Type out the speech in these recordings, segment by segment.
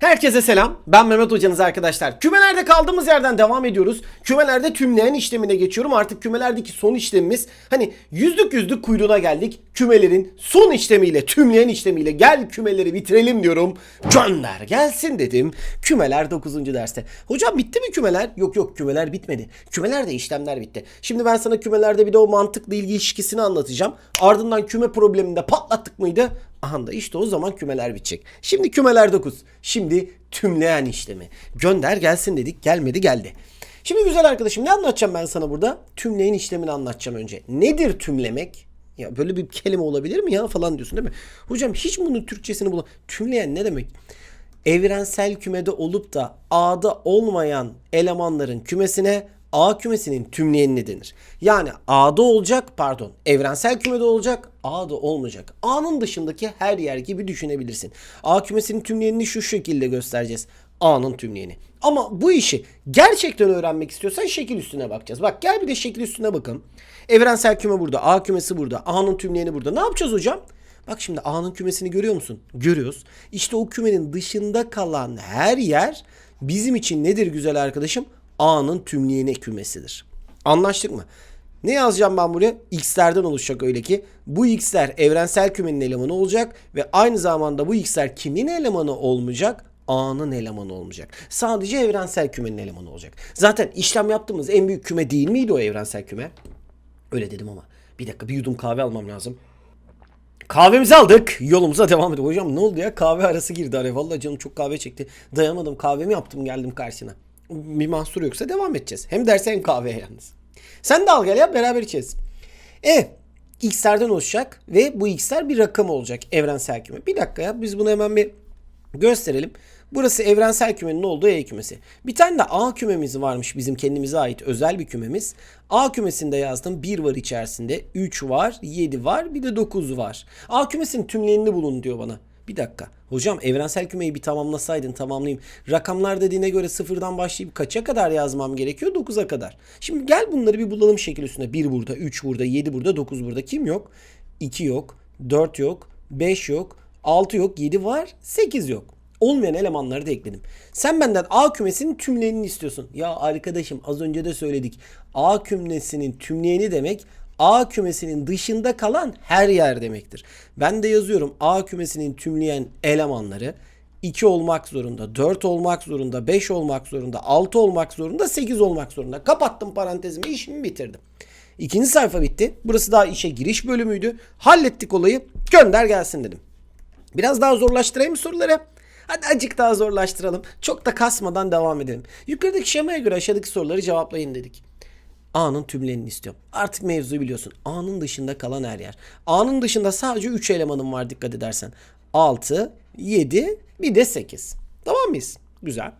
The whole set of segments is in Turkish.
Herkese selam. Ben Mehmet Hocanız arkadaşlar. Kümelerde kaldığımız yerden devam ediyoruz. Kümelerde tümleyen işlemine geçiyorum. Artık kümelerdeki son işlemimiz hani yüzlük yüzlük kuyruğuna geldik. Kümelerin son işlemiyle, tümleyen işlemiyle gel kümeleri bitirelim diyorum. Gönder gelsin dedim. Kümeler 9. derste. Hocam bitti mi kümeler? Yok yok kümeler bitmedi. Kümelerde işlemler bitti. Şimdi ben sana kümelerde bir de o mantıklı ilgi ilişkisini anlatacağım. Ardından küme probleminde patlattık mıydı? Aha da işte o zaman kümeler bitecek. Şimdi kümeler 9. Şimdi tümleyen işlemi. Gönder gelsin dedik. Gelmedi geldi. Şimdi güzel arkadaşım ne anlatacağım ben sana burada? Tümleyen işlemini anlatacağım önce. Nedir tümlemek? Ya böyle bir kelime olabilir mi ya falan diyorsun değil mi? Hocam hiç bunun Türkçesini bul. Tümleyen ne demek? Evrensel kümede olup da A'da olmayan elemanların kümesine A kümesinin tümleyenini denir. Yani A'da olacak pardon evrensel kümede olacak A'da olmayacak. A'nın dışındaki her yer gibi düşünebilirsin. A kümesinin tümleyenini şu şekilde göstereceğiz. A'nın tümleyeni. Ama bu işi gerçekten öğrenmek istiyorsan şekil üstüne bakacağız. Bak gel bir de şekil üstüne bakalım. Evrensel küme burada, A kümesi burada, A'nın tümleyeni burada. Ne yapacağız hocam? Bak şimdi A'nın kümesini görüyor musun? Görüyoruz. İşte o kümenin dışında kalan her yer bizim için nedir güzel arkadaşım? A'nın tümleyeni kümesidir. Anlaştık mı? Ne yazacağım ben buraya? X'lerden oluşacak öyle ki. Bu X'ler evrensel kümenin elemanı olacak ve aynı zamanda bu X'ler kimin elemanı olmayacak? A'nın elemanı olmayacak. Sadece evrensel kümenin elemanı olacak. Zaten işlem yaptığımız en büyük küme değil miydi o evrensel küme? Öyle dedim ama. Bir dakika bir yudum kahve almam lazım. Kahvemizi aldık. Yolumuza devam edelim. Hocam ne oldu ya? Kahve arası girdi araya. Vallahi canım çok kahve çekti. Dayanamadım. Kahvemi yaptım geldim karşına. Bir mahsur yoksa devam edeceğiz. Hem derse hem kahveye yalnız. Sen de al gel ya beraber içeceğiz. E x'lerden oluşacak ve bu x'ler bir rakam olacak evrensel küme. Bir dakika ya biz bunu hemen bir gösterelim. Burası evrensel kümenin olduğu E kümesi. Bir tane de A kümemiz varmış bizim kendimize ait özel bir kümemiz. A kümesinde yazdım 1 var içerisinde, 3 var, 7 var, bir de 9 var. A kümesinin tümleyenini bulun diyor bana. Bir dakika. Hocam evrensel kümeyi bir tamamlasaydın tamamlayayım. Rakamlar dediğine göre sıfırdan başlayıp kaça kadar yazmam gerekiyor? 9'a kadar. Şimdi gel bunları bir bulalım şekil üstünde. 1 burada, 3 burada, 7 burada, 9 burada. Kim yok? 2 yok, 4 yok, 5 yok, 6 yok, 7 var, 8 yok. Olmayan elemanları da ekledim. Sen benden A kümesinin tümleyenini istiyorsun. Ya arkadaşım az önce de söyledik. A kümesinin tümleyeni demek A kümesinin dışında kalan her yer demektir. Ben de yazıyorum A kümesinin tümleyen elemanları 2 olmak zorunda, 4 olmak zorunda, 5 olmak zorunda, 6 olmak zorunda, 8 olmak zorunda. Kapattım parantezimi, işimi bitirdim. İkinci sayfa bitti. Burası daha işe giriş bölümüydü. Hallettik olayı. Gönder gelsin dedim. Biraz daha zorlaştırayım soruları? Hadi acık daha zorlaştıralım. Çok da kasmadan devam edelim. Yukarıdaki şemaya göre aşağıdaki soruları cevaplayın dedik. A'nın tümleyenini istiyorum. Artık mevzuyu biliyorsun. A'nın dışında kalan her yer. A'nın dışında sadece 3 elemanım var dikkat edersen. 6, 7, bir de 8. Tamam mıyız? Güzel.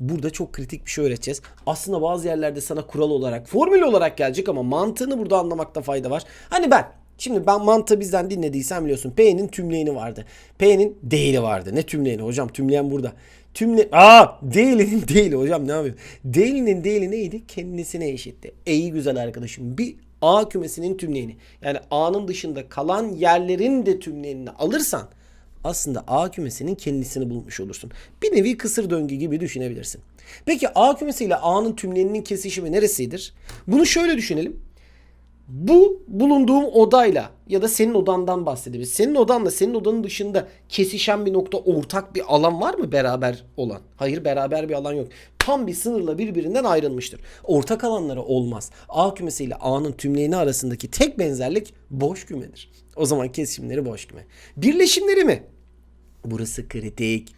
Burada çok kritik bir şey öğreteceğiz. Aslında bazı yerlerde sana kural olarak, formül olarak gelecek ama mantığını burada anlamakta fayda var. Hani ben Şimdi ben mantığı bizden dinlediysen biliyorsun. P'nin tümleyeni vardı. P'nin değili vardı. Ne tümleyeni hocam? Tümleyen burada. Tümle Aa, değilinin değili hocam ne yapayım? Değilinin değili neydi? Kendisine eşitti. E'yi güzel arkadaşım. Bir A kümesinin tümleyeni. Yani A'nın dışında kalan yerlerin de tümleyenini alırsan aslında A kümesinin kendisini bulmuş olursun. Bir nevi kısır döngü gibi düşünebilirsin. Peki A kümesiyle A'nın tümleyeninin kesişimi neresidir? Bunu şöyle düşünelim. Bu bulunduğum odayla ya da senin odandan bahsedebiliriz. Senin odanla senin odanın dışında kesişen bir nokta ortak bir alan var mı beraber olan? Hayır beraber bir alan yok. Tam bir sınırla birbirinden ayrılmıştır. Ortak alanları olmaz. A kümesi ile A'nın tümleyeni arasındaki tek benzerlik boş kümedir. O zaman kesişimleri boş küme. Birleşimleri mi? Burası kritik.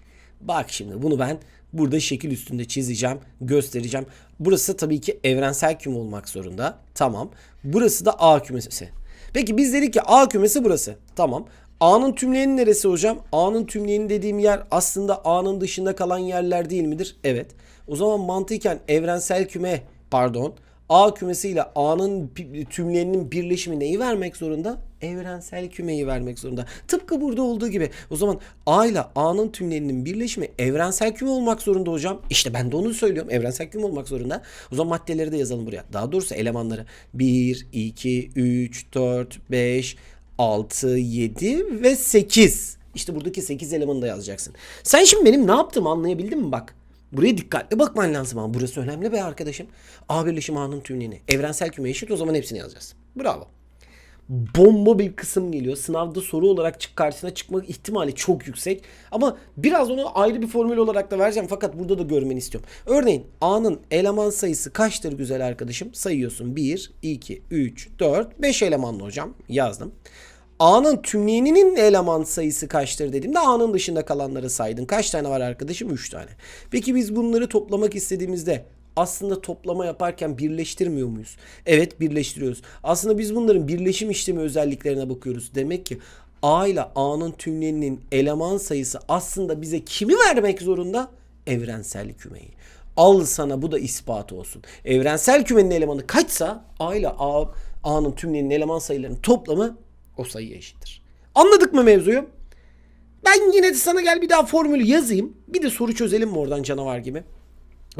Bak şimdi bunu ben burada şekil üstünde çizeceğim, göstereceğim. Burası tabii ki evrensel küme olmak zorunda. Tamam. Burası da A kümesi. Peki biz dedik ki A kümesi burası. Tamam. A'nın tümleyeni neresi hocam? A'nın tümleyeni dediğim yer aslında A'nın dışında kalan yerler değil midir? Evet. O zaman mantıken evrensel küme pardon A kümesi ile A'nın tümleyeninin birleşimi neyi vermek zorunda? Evrensel kümeyi vermek zorunda. Tıpkı burada olduğu gibi. O zaman A ile A'nın tümleyeninin birleşimi evrensel küme olmak zorunda hocam. İşte ben de onu söylüyorum. Evrensel küme olmak zorunda. O zaman maddeleri de yazalım buraya. Daha doğrusu elemanları. 1, 2, 3, 4, 5, 6, 7 ve 8. İşte buradaki 8 elemanı da yazacaksın. Sen şimdi benim ne yaptığımı anlayabildin mi bak? Buraya dikkatli bakman lazım ama burası önemli be arkadaşım. A birleşim A'nın tümleyeni. Evrensel küme eşit o zaman hepsini yazacağız. Bravo bomba bir kısım geliyor. Sınavda soru olarak çık karşısına çıkma ihtimali çok yüksek. Ama biraz onu ayrı bir formül olarak da vereceğim. Fakat burada da görmeni istiyorum. Örneğin A'nın eleman sayısı kaçtır güzel arkadaşım? Sayıyorsun 1, 2, 3, 4, 5 elemanlı hocam. Yazdım. A'nın tümleyeninin eleman sayısı kaçtır dediğimde A'nın dışında kalanları saydın. Kaç tane var arkadaşım? 3 tane. Peki biz bunları toplamak istediğimizde aslında toplama yaparken birleştirmiyor muyuz? Evet birleştiriyoruz. Aslında biz bunların birleşim işlemi özelliklerine bakıyoruz. Demek ki A ile A'nın tümleninin eleman sayısı aslında bize kimi vermek zorunda? Evrensel kümeyi. Al sana bu da ispat olsun. Evrensel kümenin elemanı kaçsa A ile A, A'nın tümleninin eleman sayılarının toplamı o sayıya eşittir. Anladık mı mevzuyu? Ben yine de sana gel bir daha formülü yazayım. Bir de soru çözelim mi oradan canavar gibi?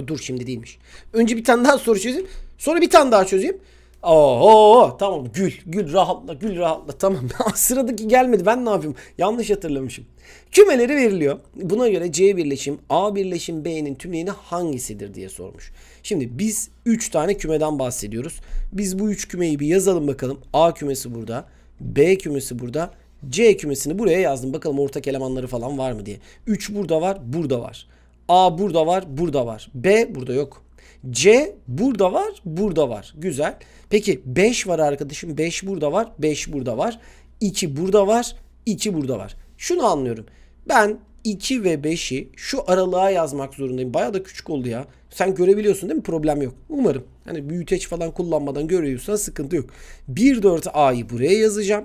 Dur şimdi değilmiş. Önce bir tane daha soru çözeyim. Sonra bir tane daha çözeyim. Oo tamam gül gül rahatla gül rahatla tamam. Sıradaki gelmedi ben ne yapayım? Yanlış hatırlamışım. Kümeleri veriliyor. Buna göre C birleşim A birleşim B'nin tümleyeni hangisidir diye sormuş. Şimdi biz 3 tane kümeden bahsediyoruz. Biz bu 3 kümeyi bir yazalım bakalım. A kümesi burada. B kümesi burada. C kümesini buraya yazdım. Bakalım ortak elemanları falan var mı diye. 3 burada var, burada var. A burada var, burada var. B burada yok. C burada var, burada var. Güzel. Peki 5 var arkadaşım. 5 burada var, 5 burada var. 2 burada var, 2 burada var. Şunu anlıyorum. Ben 2 ve 5'i şu aralığa yazmak zorundayım. Baya da küçük oldu ya. Sen görebiliyorsun değil mi? Problem yok. Umarım. Hani büyüteç falan kullanmadan görüyorsan sıkıntı yok. 1 4 A'yı buraya yazacağım.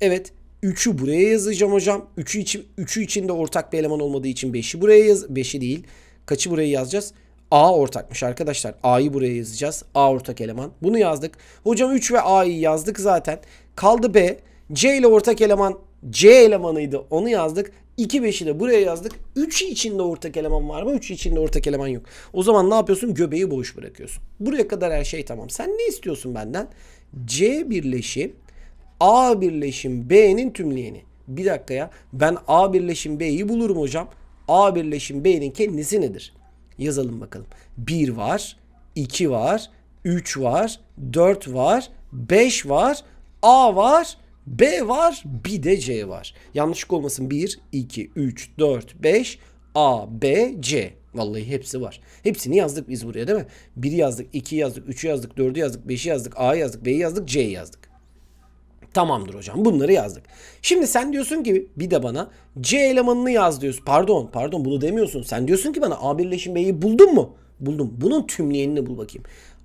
Evet 3'ü buraya yazacağım hocam. 3'ü için 3'ü içinde ortak bir eleman olmadığı için 5'i buraya yaz 5'i değil. Kaçı buraya yazacağız? A ortakmış arkadaşlar. A'yı buraya yazacağız. A ortak eleman. Bunu yazdık. Hocam 3 ve A'yı yazdık zaten. Kaldı B. C ile ortak eleman C elemanıydı. Onu yazdık. 2 5'i de buraya yazdık. 3'ü içinde ortak eleman var mı? 3'ü içinde ortak eleman yok. O zaman ne yapıyorsun? Göbeği boş bırakıyorsun. Buraya kadar her şey tamam. Sen ne istiyorsun benden? C birleşim A birleşim B'nin tümleyeni. Bir dakika ya. Ben A birleşim B'yi bulurum hocam. A birleşim B'nin kendisi nedir? Yazalım bakalım. 1 var, 2 var, 3 var, 4 var, 5 var, A var, B var, bir de C var. Yanlışlık olmasın. 1, 2, 3, 4, 5, A, B, C. Vallahi hepsi var. Hepsini yazdık biz buraya değil mi? 1'i yazdık, 2'yi yazdık, 3'ü yazdık, 4'ü yazdık, 5'i yazdık, A'yı yazdık, B'yi yazdık, C'yi yazdık. Tamamdır hocam bunları yazdık. Şimdi sen diyorsun ki bir de bana C elemanını yaz diyorsun. Pardon pardon bunu demiyorsun. Sen diyorsun ki bana A birleşim B'yi buldun mu? Buldum. Bunun tümleyenini bul bakayım.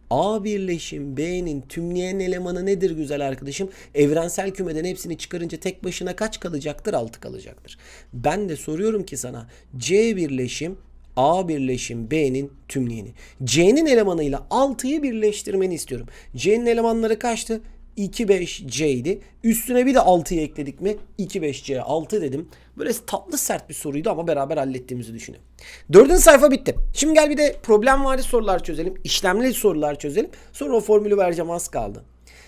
A birleşim B'nin tümleyen elemanı nedir güzel arkadaşım? Evrensel kümeden hepsini çıkarınca tek başına kaç kalacaktır? 6 kalacaktır. Ben de soruyorum ki sana C birleşim A birleşim B'nin tümleyeni. C'nin elemanıyla 6'yı birleştirmeni istiyorum. C'nin elemanları kaçtı? 2-5C idi. Üstüne bir de 6'yı ekledik mi? 2-5C 6 dedim. Böyle tatlı sert bir soruydu ama beraber hallettiğimizi düşünüyorum. Dördüncü sayfa bitti. Şimdi gel bir de problem vari sorular çözelim. İşlemli sorular çözelim. Sonra o formülü vereceğim az kaldı.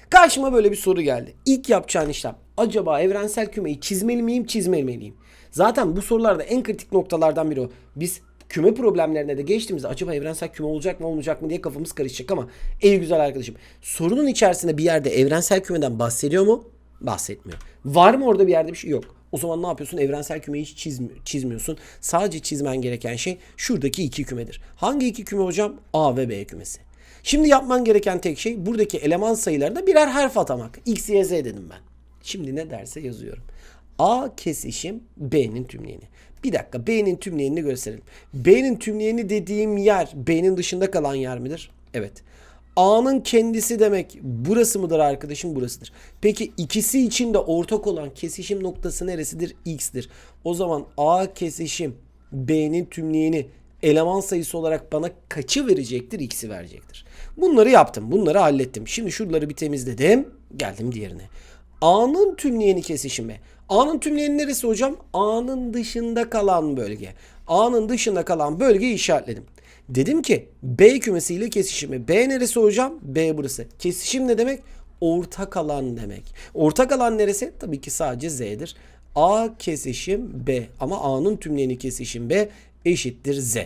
Karşıma böyle bir soru geldi. İlk yapacağın işlem. Acaba evrensel kümeyi çizmeli miyim, çizmeli miyim? Zaten bu sorularda en kritik noktalardan biri o. Biz küme problemlerine de geçtiğimizde acaba evrensel küme olacak mı olmayacak mı diye kafamız karışacak ama ey güzel arkadaşım sorunun içerisinde bir yerde evrensel kümeden bahsediyor mu? Bahsetmiyor. Var mı orada bir yerde bir şey? Yok. O zaman ne yapıyorsun? Evrensel kümeyi hiç çizmi çizmiyorsun. Sadece çizmen gereken şey şuradaki iki kümedir. Hangi iki küme hocam? A ve B kümesi. Şimdi yapman gereken tek şey buradaki eleman sayılarına birer harf atamak. X, Y, Z dedim ben. Şimdi ne derse yazıyorum. A kesişim B'nin tümleyeni. Bir dakika B'nin tümleyenini gösterelim. B'nin tümleyeni dediğim yer B'nin dışında kalan yer midir? Evet. A'nın kendisi demek burası mıdır arkadaşım? Burasıdır. Peki ikisi için de ortak olan kesişim noktası neresidir? X'tir. O zaman A kesişim B'nin tümleyeni eleman sayısı olarak bana kaçı verecektir? X'i verecektir. Bunları yaptım. Bunları hallettim. Şimdi şuraları bir temizledim. Geldim diğerine. A'nın tümleyeni kesişimi. A'nın tümleyeni neresi hocam? A'nın dışında kalan bölge. A'nın dışında kalan bölgeyi işaretledim. Dedim ki B kümesiyle kesişimi. B neresi hocam? B burası. Kesişim ne demek? Ortak alan demek. Ortak alan neresi? Tabii ki sadece Z'dir. A kesişim B ama A'nın tümleyeni kesişim B eşittir Z.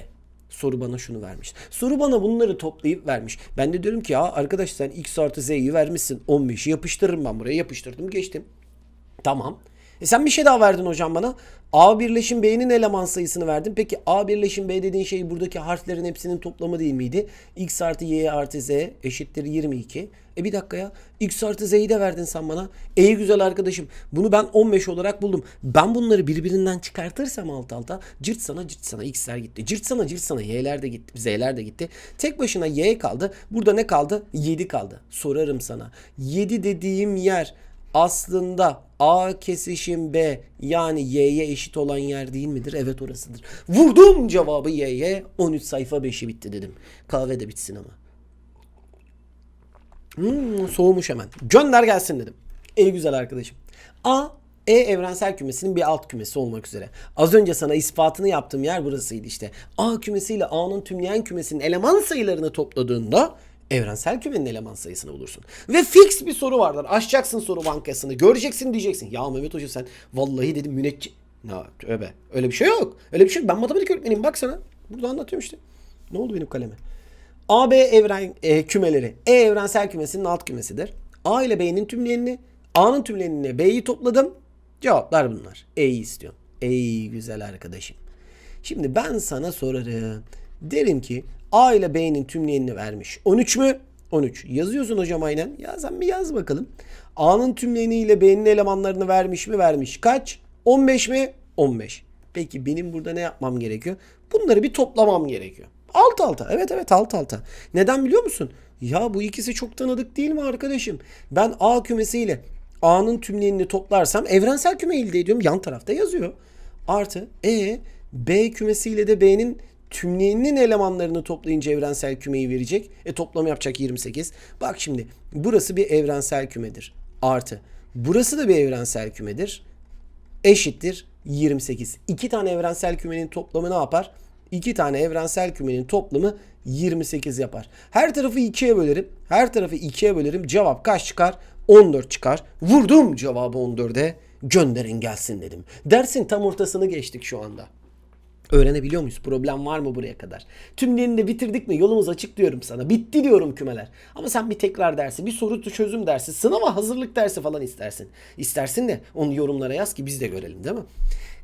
Soru bana şunu vermiş. Soru bana bunları toplayıp vermiş. Ben de diyorum ki ya arkadaş sen x artı z'yi vermişsin 15'i yapıştırırım ben buraya yapıştırdım geçtim. Tamam. E sen bir şey daha verdin hocam bana. A birleşim B'nin eleman sayısını verdin. Peki A birleşim B dediğin şey buradaki harflerin hepsinin toplamı değil miydi? X artı Y artı Z eşittir 22. E bir dakika ya. X artı Z'yi de verdin sen bana. Ey güzel arkadaşım. Bunu ben 15 olarak buldum. Ben bunları birbirinden çıkartırsam alt alta cırt sana cırt sana X'ler gitti. Cırt sana cırt sana Y'ler de gitti. Z'ler de gitti. Tek başına Y kaldı. Burada ne kaldı? 7 kaldı. Sorarım sana. 7 dediğim yer aslında A kesişim B yani Y'ye eşit olan yer değil midir? Evet orasıdır. Vurdum cevabı Y'ye 13 sayfa 5'i bitti dedim. Kahve de bitsin ama. Hmm, soğumuş hemen. Gönder gelsin dedim. Ey güzel arkadaşım. A e evrensel kümesinin bir alt kümesi olmak üzere. Az önce sana ispatını yaptığım yer burasıydı işte. A kümesiyle A'nın tümleyen kümesinin eleman sayılarını topladığında evrensel kümenin eleman sayısını bulursun. Ve fix bir soru vardır. Açacaksın soru bankasını. Göreceksin diyeceksin. Ya Mehmet Hoca sen vallahi dedim müneccim. Ya tövbe. Öyle bir şey yok. Öyle bir şey yok. Ben matematik öğretmeniyim. Bak sana. Burada anlatıyorum işte. Ne oldu benim kaleme? AB evren e, kümeleri E evrensel kümesinin alt kümesidir. A ile B'nin tümleyenini, A'nın tümleyenini B'yi topladım. Cevaplar bunlar. E'yi istiyorum. Ey güzel arkadaşım. Şimdi ben sana sorarım. Derim ki A ile B'nin tümleyenini vermiş. 13 mü? 13. Yazıyorsun hocam aynen. Ya sen bir yaz bakalım. A'nın tümleyeni ile B'nin elemanlarını vermiş mi? Vermiş. Kaç? 15 mi? 15. Peki benim burada ne yapmam gerekiyor? Bunları bir toplamam gerekiyor. Alt alta. Evet evet alt alta. Neden biliyor musun? Ya bu ikisi çok tanıdık değil mi arkadaşım? Ben A kümesiyle A'nın tümleyenini toplarsam evrensel küme elde ediyorum. Yan tarafta yazıyor. Artı E B kümesiyle de B'nin tümleyeninin elemanlarını toplayınca evrensel kümeyi verecek. E toplam yapacak 28. Bak şimdi burası bir evrensel kümedir. Artı burası da bir evrensel kümedir. Eşittir 28. İki tane evrensel kümenin toplamı ne yapar? İki tane evrensel kümenin toplamı 28 yapar. Her tarafı 2'ye bölerim. Her tarafı 2'ye bölerim. Cevap kaç çıkar? 14 çıkar. Vurdum cevabı 14'e. Gönderin gelsin dedim. Dersin tam ortasını geçtik şu anda. Öğrenebiliyor muyuz? Problem var mı buraya kadar? Tümlerini de bitirdik mi? Yolumuz açık diyorum sana. Bitti diyorum kümeler. Ama sen bir tekrar dersi, bir soru çözüm dersi, sınava hazırlık dersi falan istersin. İstersin de onu yorumlara yaz ki biz de görelim değil mi?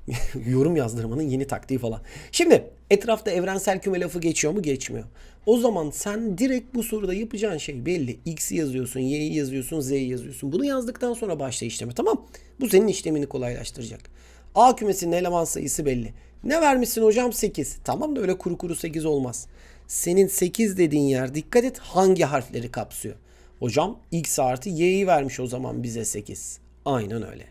Yorum yazdırmanın yeni taktiği falan. Şimdi etrafta evrensel küme lafı geçiyor mu? Geçmiyor. O zaman sen direkt bu soruda yapacağın şey belli. X'i yazıyorsun, Y'yi yazıyorsun, Z'yi yazıyorsun. Bunu yazdıktan sonra başla işleme tamam. Bu senin işlemini kolaylaştıracak. A kümesinin eleman sayısı belli. Ne vermişsin hocam? 8. Tamam da öyle kuru kuru 8 olmaz. Senin 8 dediğin yer dikkat et hangi harfleri kapsıyor. Hocam x artı y'yi vermiş o zaman bize 8. Aynen öyle.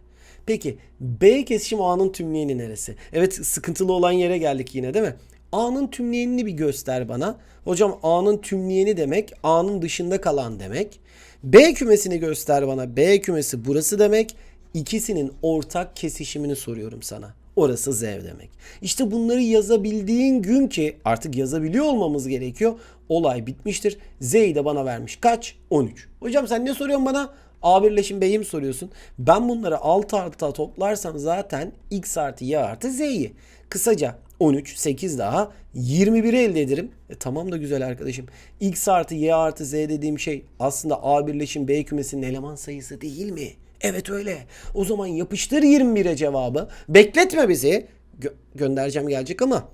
Peki B kesişim A'nın tümleyeni neresi? Evet sıkıntılı olan yere geldik yine değil mi? A'nın tümleyenini bir göster bana. Hocam A'nın tümleyeni demek A'nın dışında kalan demek. B kümesini göster bana. B kümesi burası demek. İkisinin ortak kesişimini soruyorum sana. Orası Z demek. İşte bunları yazabildiğin gün ki artık yazabiliyor olmamız gerekiyor. Olay bitmiştir. Z'yi de bana vermiş. Kaç? 13. Hocam sen ne soruyorsun bana? A birleşim B'yi mi soruyorsun? Ben bunları alt alta toplarsam zaten X artı Y artı Z'yi. Kısaca 13, 8 daha 21'i elde ederim. E, tamam da güzel arkadaşım. X artı Y artı Z dediğim şey aslında A birleşim B kümesinin eleman sayısı değil mi? Evet öyle. O zaman yapıştır 21'e cevabı. Bekletme bizi. Gö- göndereceğim gelecek ama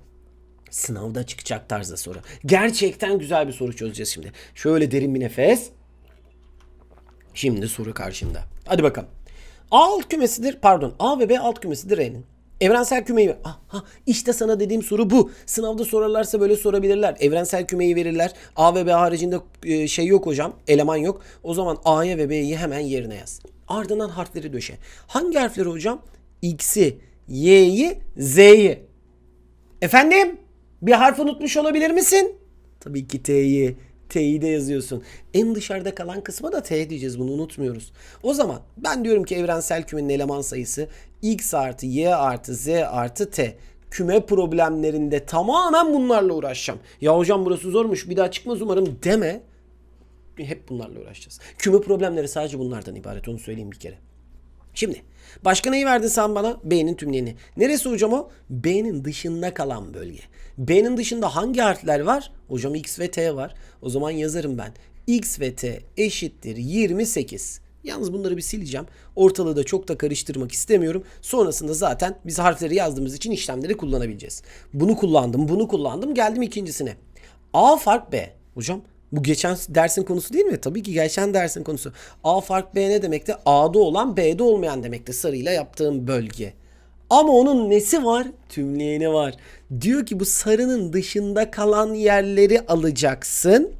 sınavda çıkacak tarzda soru. Gerçekten güzel bir soru çözeceğiz şimdi. Şöyle derin bir nefes. Şimdi soru karşında. Hadi bakalım. A alt kümesidir pardon A ve B alt kümesidir R'nin. Evrensel kümeyi ah, ah, işte sana dediğim soru bu. Sınavda sorarlarsa böyle sorabilirler. Evrensel kümeyi verirler. A ve B haricinde e, şey yok hocam. Eleman yok. O zaman A'ya ve B'yi hemen yerine yaz. Ardından harfleri döşe. Hangi harfleri hocam? X'i, Y'yi, Z'yi. Efendim? Bir harf unutmuş olabilir misin? Tabii ki T'yi. T'yi de yazıyorsun. En dışarıda kalan kısma da T diyeceğiz bunu unutmuyoruz. O zaman ben diyorum ki evrensel kümenin eleman sayısı X artı Y artı Z artı T. Küme problemlerinde tamamen bunlarla uğraşacağım. Ya hocam burası zormuş bir daha çıkmaz umarım deme. Hep bunlarla uğraşacağız. Küme problemleri sadece bunlardan ibaret onu söyleyeyim bir kere. Şimdi başka neyi verdin sen bana? B'nin tümleyeni. Neresi hocam o? B'nin dışında kalan bölge. B'nin dışında hangi harfler var? Hocam X ve T var. O zaman yazarım ben. X ve T eşittir 28. Yalnız bunları bir sileceğim. Ortalığı da çok da karıştırmak istemiyorum. Sonrasında zaten biz harfleri yazdığımız için işlemleri kullanabileceğiz. Bunu kullandım, bunu kullandım. Geldim ikincisine. A fark B. Hocam bu geçen dersin konusu değil mi? Tabii ki geçen dersin konusu. A fark B ne demekti? A'da olan B'de olmayan demekti. Sarıyla yaptığım bölge. Ama onun nesi var? Tümleyeni var. Diyor ki bu sarının dışında kalan yerleri alacaksın.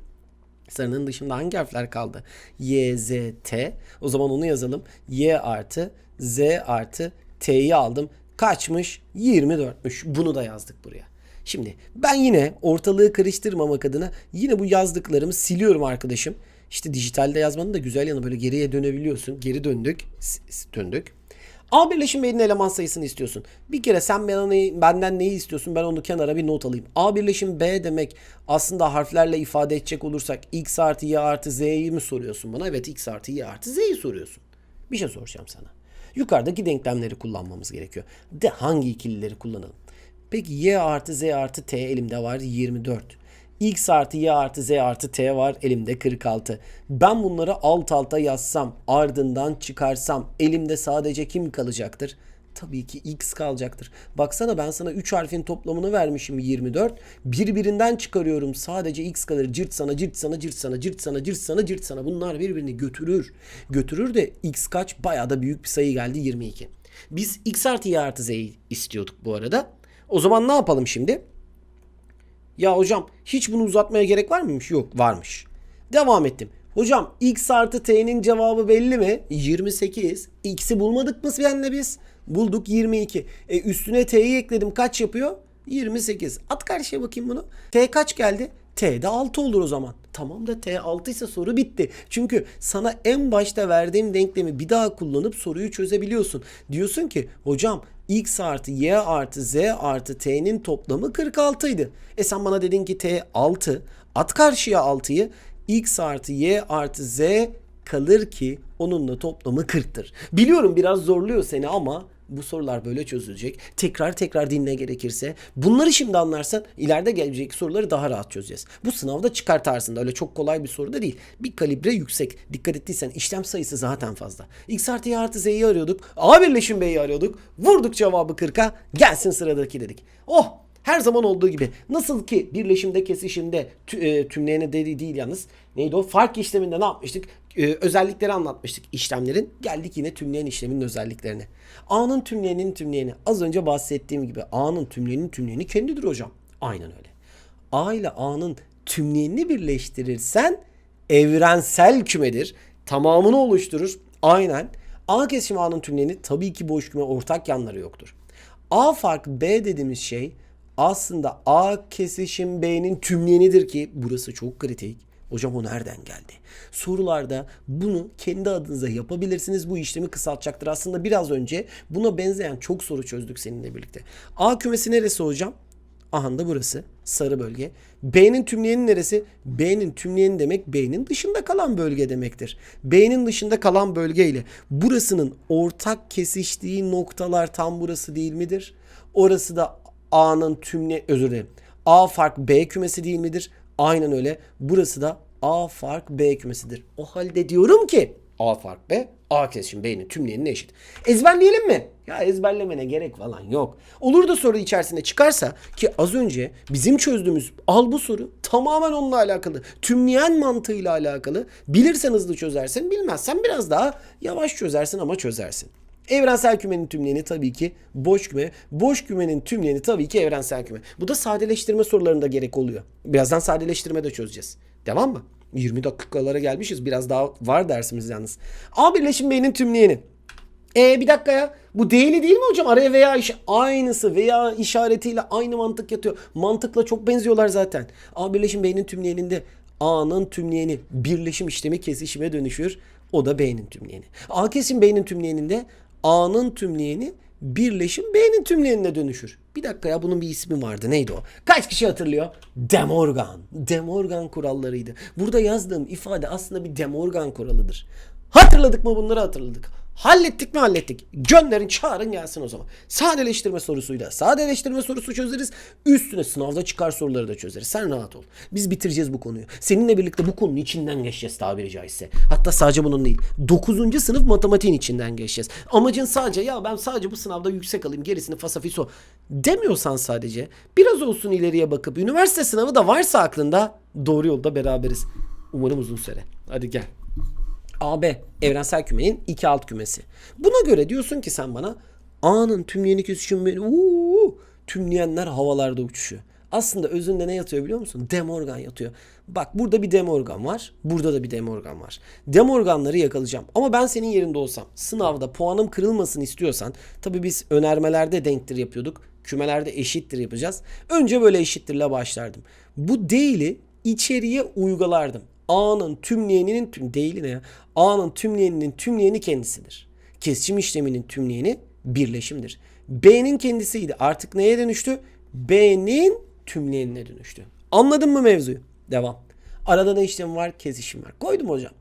Sarının dışında hangi harfler kaldı? Y, Z, T. O zaman onu yazalım. Y artı Z artı T'yi aldım. Kaçmış? 24'müş. Bunu da yazdık buraya. Şimdi ben yine ortalığı karıştırmamak adına yine bu yazdıklarımı siliyorum arkadaşım. İşte dijitalde yazmanın da güzel yanı böyle geriye dönebiliyorsun. Geri döndük. Döndük. A birleşim B'nin eleman sayısını istiyorsun. Bir kere sen benden neyi istiyorsun ben onu kenara bir not alayım. A birleşim B demek aslında harflerle ifade edecek olursak x artı y artı z'yi mi soruyorsun bana? Evet x artı y artı z'yi soruyorsun. Bir şey soracağım sana. Yukarıdaki denklemleri kullanmamız gerekiyor. De hangi ikilileri kullanalım? Peki y artı z artı t elimde var 24. X artı y artı z artı t var elimde 46. Ben bunları alt alta yazsam ardından çıkarsam elimde sadece kim kalacaktır? Tabii ki x kalacaktır. Baksana ben sana 3 harfin toplamını vermişim 24. Birbirinden çıkarıyorum sadece x kalır. Cırt sana cırt sana cırt sana cırt sana cırt sana cırt sana bunlar birbirini götürür. Götürür de x kaç? Bayağı da büyük bir sayı geldi 22. Biz x artı y artı z'yi istiyorduk bu arada. O zaman ne yapalım şimdi? Ya hocam hiç bunu uzatmaya gerek var mıymış? Yok varmış. Devam ettim. Hocam x artı t'nin cevabı belli mi? 28. X'i bulmadık mı benle biz? Bulduk 22. E üstüne t'yi ekledim kaç yapıyor? 28. At karşıya bakayım bunu. T kaç geldi? T de 6 olur o zaman. Tamam da T 6 ise soru bitti. Çünkü sana en başta verdiğim denklemi bir daha kullanıp soruyu çözebiliyorsun. Diyorsun ki hocam x artı y artı z artı t'nin toplamı 46 idi. E sen bana dedin ki t 6. At karşıya 6'yı. x artı y artı z kalır ki onunla toplamı 40'tır. Biliyorum biraz zorluyor seni ama bu sorular böyle çözülecek. Tekrar tekrar dinle gerekirse. Bunları şimdi anlarsan ileride gelecek soruları daha rahat çözeceğiz. Bu sınavda çıkar tarzında öyle çok kolay bir soru da değil. Bir kalibre yüksek. Dikkat ettiysen işlem sayısı zaten fazla. X artı Y artı Z'yi arıyorduk. A birleşim B'yi arıyorduk. Vurduk cevabı 40'a. Gelsin sıradaki dedik. Oh her zaman olduğu gibi nasıl ki birleşimde kesişimde tü, e, tümleyene dedi değil yalnız neydi o fark işleminde ne yapmıştık E, özellikleri anlatmıştık işlemlerin. Geldik yine tümleyen işleminin özelliklerine. A'nın tümleyenin tümleyeni. Az önce bahsettiğim gibi A'nın tümleyenin tümleyeni kendidir hocam. Aynen öyle. A ile A'nın tümleyenini birleştirirsen evrensel kümedir. Tamamını oluşturur. Aynen. A kesişim A'nın tümleyeni tabii ki boş küme ortak yanları yoktur. A fark B dediğimiz şey aslında A kesişim B'nin tümleyenidir ki burası çok kritik. Hocam o nereden geldi? Sorularda bunu kendi adınıza yapabilirsiniz. Bu işlemi kısaltacaktır. Aslında biraz önce buna benzeyen çok soru çözdük seninle birlikte. A kümesi neresi hocam? Aha da burası. Sarı bölge. B'nin tümleyeni neresi? B'nin tümleyeni demek B'nin dışında kalan bölge demektir. B'nin dışında kalan bölge ile burasının ortak kesiştiği noktalar tam burası değil midir? Orası da A'nın tümle özür dilerim. A fark B kümesi değil midir? Aynen öyle. Burası da A fark B kümesidir. O halde diyorum ki A fark B, A kesişim B'nin tümleyenine eşit. Ezberleyelim mi? Ya ezberlemene gerek falan yok. Olur da soru içerisinde çıkarsa ki az önce bizim çözdüğümüz al bu soru tamamen onunla alakalı. Tümleyen mantığıyla alakalı. Bilirsen hızlı çözersin, bilmezsen biraz daha yavaş çözersin ama çözersin. Evrensel kümenin tümleyeni tabii ki boş küme. Boş kümenin tümleyeni tabii ki evrensel küme. Bu da sadeleştirme sorularında gerek oluyor. Birazdan sadeleştirme de çözeceğiz. Devam mı? 20 dakikalara gelmişiz. Biraz daha var dersimiz yalnız. A birleşim B'nin tümleyeni. E bir dakika ya. Bu değili değil mi hocam? Araya veya iş aynısı veya işaretiyle aynı mantık yatıyor. Mantıkla çok benziyorlar zaten. A birleşim B'nin tümleyeninde A'nın tümleyeni birleşim işlemi kesişime dönüşür. O da B'nin tümleyeni. A kesim B'nin tümleyeninde A'nın tümleyeni birleşim B'nin tümleyenine dönüşür. Bir dakika ya bunun bir ismi vardı. Neydi o? Kaç kişi hatırlıyor? De Morgan. De Morgan kurallarıydı. Burada yazdığım ifade aslında bir De Morgan kuralıdır. Hatırladık mı bunları hatırladık. Hallettik mi hallettik. Gönderin çağırın gelsin o zaman. Sadeleştirme sorusuyla sadeleştirme sorusu çözeriz. Üstüne sınavda çıkar soruları da çözeriz. Sen rahat ol. Biz bitireceğiz bu konuyu. Seninle birlikte bu konunun içinden geçeceğiz tabiri caizse. Hatta sadece bunun değil. 9. sınıf matematiğin içinden geçeceğiz. Amacın sadece ya ben sadece bu sınavda yüksek alayım gerisini fasafiso demiyorsan sadece biraz olsun ileriye bakıp üniversite sınavı da varsa aklında doğru yolda beraberiz. Umarım uzun süre. Hadi gel. AB evrensel kümenin iki alt kümesi. Buna göre diyorsun ki sen bana A'nın tümleyeni kesişimi uuu, tümleyenler havalarda uçuşuyor. Aslında özünde ne yatıyor biliyor musun? Demorgan yatıyor. Bak burada bir demorgan var. Burada da bir demorgan var. Demorganları yakalayacağım. Ama ben senin yerinde olsam sınavda puanım kırılmasını istiyorsan tabi biz önermelerde denktir yapıyorduk. Kümelerde eşittir yapacağız. Önce böyle eşittirle başlardım. Bu değili içeriye uygulardım. A'nın tümleyeninin tüm değili ne ya? A'nın tümleyeninin tümleyeni kendisidir. Kesişim işleminin tümleyeni birleşimdir. B'nin kendisiydi. Artık neye dönüştü? B'nin tümleyenine dönüştü. Anladın mı mevzuyu? Devam. Arada ne işlem var? Kesişim var. Koydum hocam.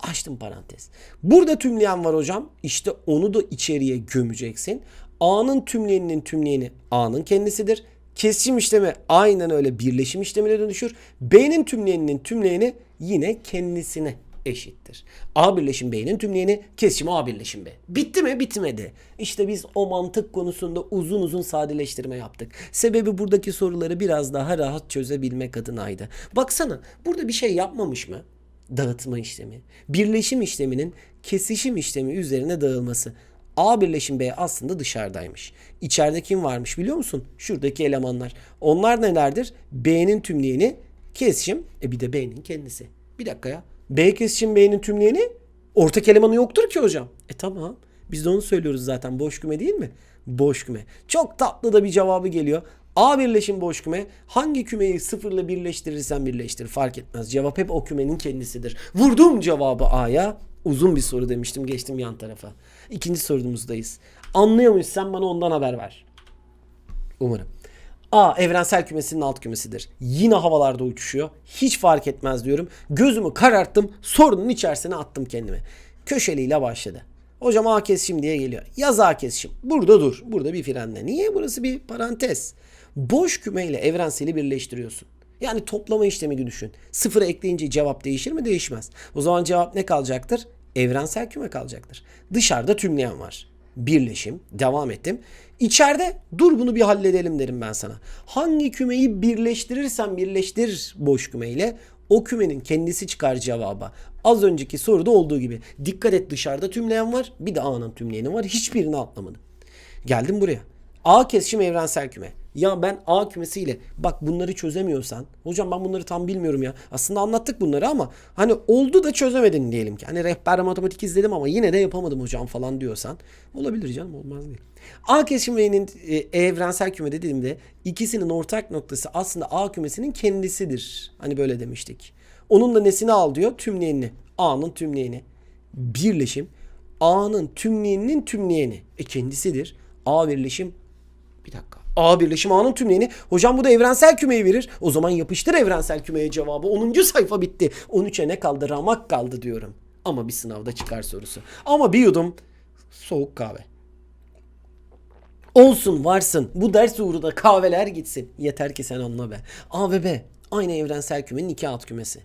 Açtım parantez. Burada tümleyen var hocam. İşte onu da içeriye gömeceksin. A'nın tümleyeninin tümleyeni A'nın kendisidir. Kesişim işlemi aynen öyle birleşim işlemine dönüşür. B'nin tümleyeninin tümleyeni yine kendisine eşittir. A birleşim B'nin tümleyeni kesişim A birleşim B. Bitti mi? Bitmedi. İşte biz o mantık konusunda uzun uzun sadeleştirme yaptık. Sebebi buradaki soruları biraz daha rahat çözebilmek adınaydı. Baksana burada bir şey yapmamış mı? Dağıtma işlemi. Birleşim işleminin kesişim işlemi üzerine dağılması. A birleşim B aslında dışarıdaymış. İçeride kim varmış biliyor musun? Şuradaki elemanlar. Onlar nelerdir? B'nin tümleyeni kesişim. E bir de B'nin kendisi. Bir dakika ya. B kesişim B'nin tümleyeni ortak elemanı yoktur ki hocam. E tamam. Biz de onu söylüyoruz zaten. Boş küme değil mi? Boş küme. Çok tatlı da bir cevabı geliyor. A birleşim boş küme. Hangi kümeyi sıfırla birleştirirsen birleştir fark etmez. Cevap hep o kümenin kendisidir. Vurdum cevabı A'ya. Uzun bir soru demiştim geçtim yan tarafa. İkinci sorumuzdayız. Anlıyor muyuz sen bana ondan haber ver. Umarım. A evrensel kümesinin alt kümesidir. Yine havalarda uçuşuyor. Hiç fark etmez diyorum. Gözümü kararttım. Sorunun içerisine attım kendimi. Köşeliyle başladı. Hocam A kesişim diye geliyor. Yaz A kesişim. Burada dur. Burada bir frenle. Niye? Burası bir parantez. Boş kümeyle evrenseli birleştiriyorsun. Yani toplama işlemi düşün. Sıfıra ekleyince cevap değişir mi? Değişmez. O zaman cevap ne kalacaktır? Evrensel küme kalacaktır. Dışarıda tümleyen var. Birleşim. Devam ettim. İçeride dur bunu bir halledelim derim ben sana. Hangi kümeyi birleştirirsen birleştir boş kümeyle o kümenin kendisi çıkar cevaba. Az önceki soruda olduğu gibi. Dikkat et dışarıda tümleyen var. Bir de A'nın tümleyeni var. Hiçbirini atlamadım. Geldim buraya. A kesişim evrensel küme. Ya ben A kümesiyle bak bunları çözemiyorsan hocam ben bunları tam bilmiyorum ya. Aslında anlattık bunları ama hani oldu da çözemedin diyelim ki. Hani rehber matematik izledim ama yine de yapamadım hocam falan diyorsan olabilir canım olmaz değil. A kesişim V'nin e, evrensel küme dediğimde ikisinin ortak noktası aslında A kümesinin kendisidir. Hani böyle demiştik. Onun da nesini al diyor? Tümleyenini. A'nın tümleyeni. Birleşim. A'nın tümleyeninin tümleyeni. E kendisidir. A birleşim bir dakika. A birleşim A'nın tümleyeni. Hocam bu da evrensel kümeyi verir. O zaman yapıştır evrensel kümeye cevabı. 10. sayfa bitti. 13'e ne kaldı? Ramak kaldı diyorum. Ama bir sınavda çıkar sorusu. Ama bir yudum soğuk kahve. Olsun varsın. Bu ders uğruna kahveler gitsin. Yeter ki sen anla be. A ve B. Aynı evrensel kümenin iki alt kümesi.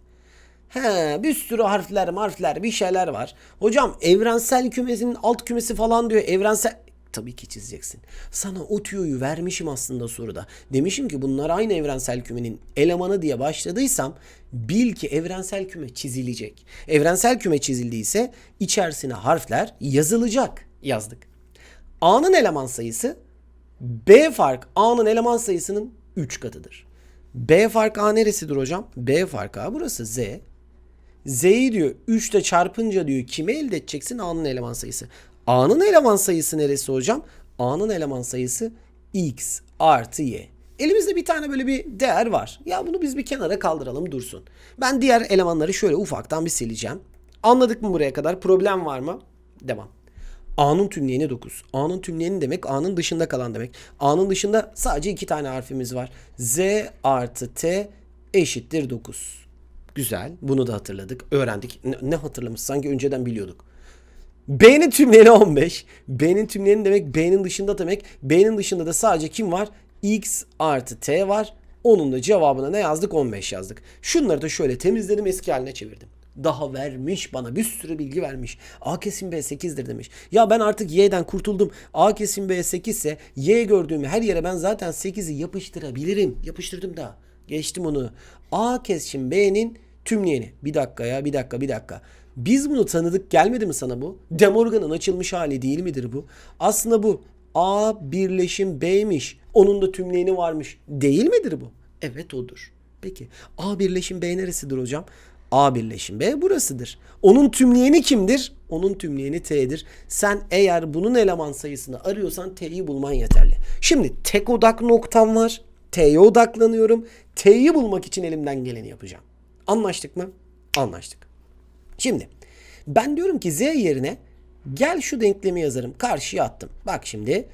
He bir sürü harfler harfler bir şeyler var. Hocam evrensel kümesinin alt kümesi falan diyor. Evrensel tabii ki çizeceksin. Sana o tüyoyu vermişim aslında soruda. Demişim ki bunlar aynı evrensel kümenin elemanı diye başladıysam bil ki evrensel küme çizilecek. Evrensel küme çizildiyse içerisine harfler yazılacak. Yazdık. A'nın eleman sayısı B fark A'nın eleman sayısının 3 katıdır. B fark A neresidir hocam? B fark A burası Z. Z'yi diyor 3 ile çarpınca diyor kime elde edeceksin? A'nın eleman sayısı. A'nın eleman sayısı neresi hocam? A'nın eleman sayısı X artı Y. Elimizde bir tane böyle bir değer var. Ya bunu biz bir kenara kaldıralım dursun. Ben diğer elemanları şöyle ufaktan bir sileceğim. Anladık mı buraya kadar? Problem var mı? Devam. A'nın tümleyeni 9. A'nın tümleyeni demek A'nın dışında kalan demek. A'nın dışında sadece iki tane harfimiz var. Z artı T eşittir 9. Güzel. Bunu da hatırladık. Öğrendik. Ne, hatırlamış? Sanki önceden biliyorduk. B'nin tümleyeni 15. B'nin tümleyeni demek B'nin dışında demek. B'nin dışında da sadece kim var? X artı T var. Onun da cevabına ne yazdık? 15 yazdık. Şunları da şöyle temizledim eski haline çevirdim. Daha vermiş bana bir sürü bilgi vermiş. A kesim B 8'dir demiş. Ya ben artık Y'den kurtuldum. A kesim B 8 ise Y gördüğüm her yere ben zaten 8'i yapıştırabilirim. Yapıştırdım da. Geçtim onu. A kesim B'nin tümleyeni. Bir dakika ya bir dakika bir dakika. Biz bunu tanıdık gelmedi mi sana bu? De Morgan'ın açılmış hali değil midir bu? Aslında bu A birleşim B'ymiş. Onun da tümleyeni varmış. Değil midir bu? Evet odur. Peki A birleşim B neresidir hocam? A birleşim B burasıdır. Onun tümleyeni kimdir? Onun tümleyeni T'dir. Sen eğer bunun eleman sayısını arıyorsan T'yi bulman yeterli. Şimdi tek odak noktam var. T'ye odaklanıyorum. T'yi bulmak için elimden geleni yapacağım. Anlaştık mı? Anlaştık. Şimdi ben diyorum ki Z yerine gel şu denklemi yazarım. Karşıya attım. Bak şimdi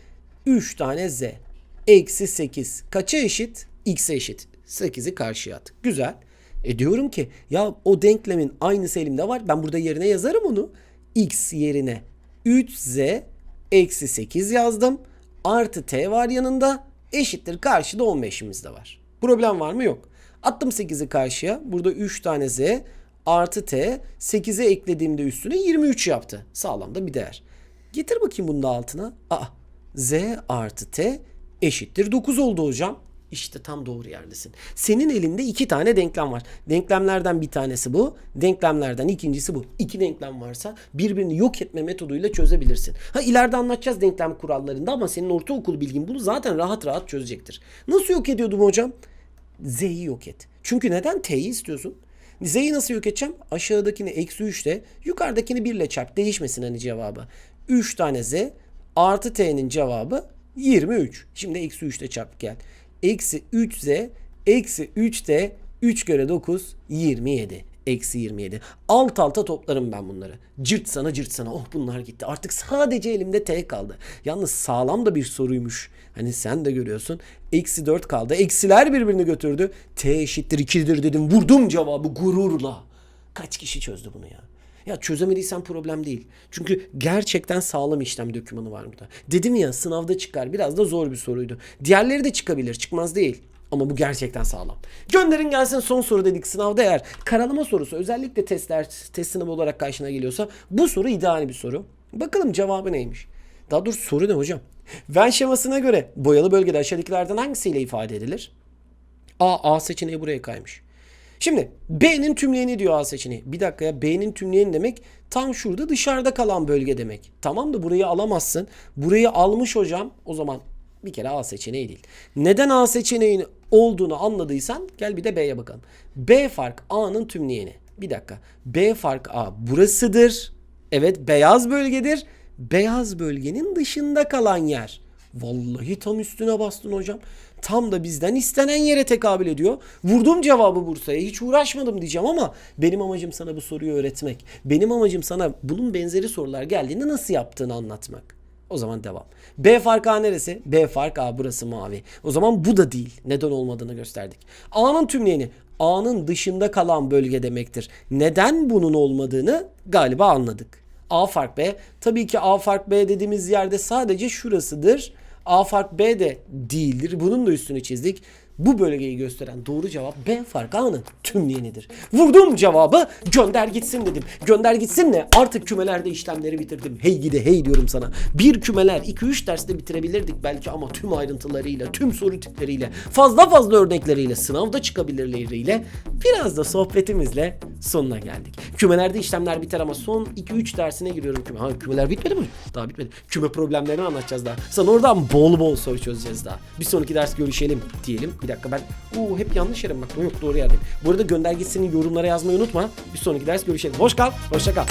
3 tane Z eksi 8 kaça eşit? X'e eşit. 8'i karşıya attık. Güzel. E diyorum ki ya o denklemin aynısı elimde var. Ben burada yerine yazarım onu. X yerine 3Z eksi 8 yazdım. Artı T var yanında. Eşittir karşıda 15'imiz de var. Problem var mı? Yok. Attım 8'i karşıya. Burada 3 tane Z artı T 8'e eklediğimde üstüne 23 yaptı. Sağlam da bir değer. Getir bakayım bunu da altına. Aa Z artı T eşittir 9 oldu hocam. İşte tam doğru yerdesin. Senin elinde iki tane denklem var. Denklemlerden bir tanesi bu. Denklemlerden ikincisi bu. İki denklem varsa birbirini yok etme metoduyla çözebilirsin. Ha ileride anlatacağız denklem kurallarında ama senin ortaokul bilgin bunu zaten rahat rahat çözecektir. Nasıl yok ediyordum hocam? Z'yi yok et. Çünkü neden T'yi istiyorsun? Z'yi nasıl yok edeceğim? Aşağıdakini eksi 3 ile yukarıdakini 1 ile çarp. Değişmesin hani cevabı. 3 tane Z artı T'nin cevabı 23. Şimdi eksi 3 ile çarp gel. Eksi 3Z eksi 3T 3 göre 9 27. Eksi 27. Alt alta toplarım ben bunları. Cırt sana cırt sana. Oh bunlar gitti. Artık sadece elimde T kaldı. Yalnız sağlam da bir soruymuş. Hani sen de görüyorsun. Eksi 4 kaldı. Eksiler birbirini götürdü. T eşittir 2'dir dedim. Vurdum cevabı gururla. Kaç kişi çözdü bunu ya? Ya çözemediysen problem değil. Çünkü gerçekten sağlam işlem dokümanı var burada. Dedim ya sınavda çıkar. Biraz da zor bir soruydu. Diğerleri de çıkabilir. Çıkmaz değil. Ama bu gerçekten sağlam. Gönderin gelsin son soru dedik sınavda eğer karalama sorusu özellikle testler test sınavı olarak karşına geliyorsa bu soru ideal bir soru. Bakalım cevabı neymiş? Daha doğrusu soru ne hocam? Venn şemasına göre boyalı bölgede aşağıdakilerden hangisiyle ifade edilir? A, A seçeneği buraya kaymış. Şimdi B'nin tümleyeni diyor A seçeneği. Bir dakika ya B'nin tümleyeni demek tam şurada dışarıda kalan bölge demek. Tamam da burayı alamazsın. Burayı almış hocam o zaman bir kere A seçeneği değil. Neden A seçeneğini olduğunu anladıysan gel bir de B'ye bakalım. B fark A'nın tümleyeni. Bir dakika. B fark A burasıdır. Evet beyaz bölgedir. Beyaz bölgenin dışında kalan yer. Vallahi tam üstüne bastın hocam. Tam da bizden istenen yere tekabül ediyor. Vurdum cevabı Bursa'ya. Hiç uğraşmadım diyeceğim ama benim amacım sana bu soruyu öğretmek. Benim amacım sana bunun benzeri sorular geldiğinde nasıl yaptığını anlatmak. O zaman devam. B fark A neresi? B fark A burası mavi. O zaman bu da değil. Neden olmadığını gösterdik. A'nın tümleyeni A'nın dışında kalan bölge demektir. Neden bunun olmadığını galiba anladık. A fark B. Tabii ki A fark B dediğimiz yerde sadece şurasıdır. A fark B de değildir. Bunun da üstünü çizdik. Bu bölgeyi gösteren doğru cevap B fark A'nın tümleyenidir. Vurdum cevabı gönder gitsin dedim. Gönder gitsin ne? Artık kümelerde işlemleri bitirdim. Hey gide hey diyorum sana. Bir kümeler 2-3 derste bitirebilirdik belki ama tüm ayrıntılarıyla, tüm soru tipleriyle, fazla fazla örnekleriyle, sınavda çıkabilirleriyle biraz da sohbetimizle sonuna geldik. Kümelerde işlemler biter ama son 2-3 dersine giriyorum küme. Ha kümeler bitmedi mi? Daha bitmedi. Küme problemlerini anlatacağız daha. Sana oradan bol bol soru çözeceğiz daha. Bir sonraki ders görüşelim diyelim. Bir dakika ben Oo, hep yanlış yerim bak. Yok doğru yerdeyim. Bu arada gönder gitsinin yorumlara yazmayı unutma. Bir sonraki ders görüşelim. Hoş kal. Hoşça kal.